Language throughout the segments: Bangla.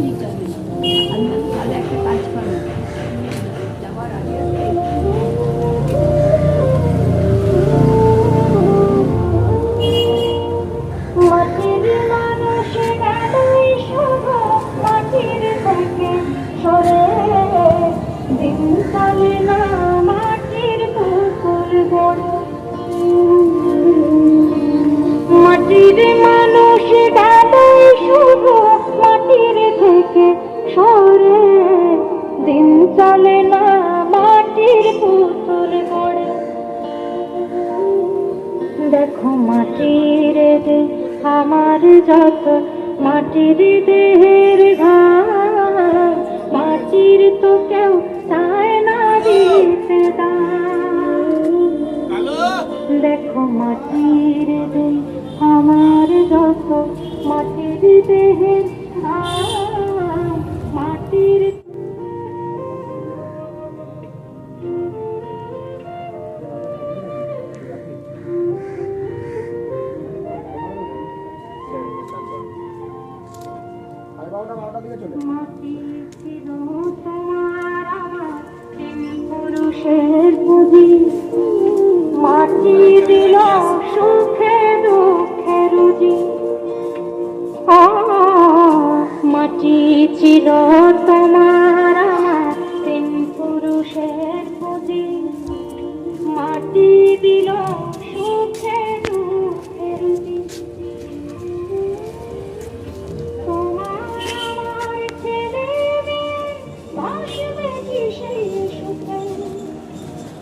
হবে আমি তাহলে একটা কাজ করো চলে না মাটির পুতুল গড়ে। দেখো মাটির দে, আমার যত মাটির দেহের ঘাম মাটির তো কেউ চায় না দিতে দেখো মাটির দে, আমার যত মাটির দেহের ছিল তোমার আমার তিন পুরুষের পুঁজি মাটি দিল সুখে দুঃখে রুজি মাটি ছিল তোমার তিন পুরুষের পুঁজি মাটি দিল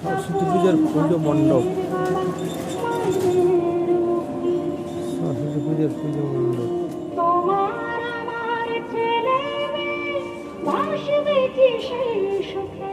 সরস্বতী পূজার পুজো মণ্ডপ সরস্বতী পূজার পুজো মণ্ডপ তোমার আমার ছেলে মেয়ে বাসবে কি সেই সুখে?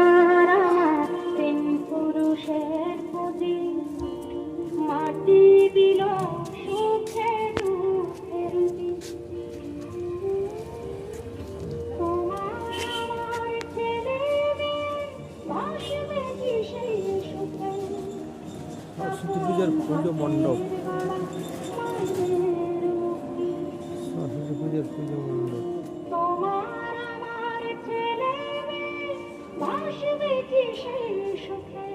সরস্বতী পূজার পুজো মণ্ডপ। সরস্বতী পূজার পুজো মণ্ডপ। তোমার সুখে।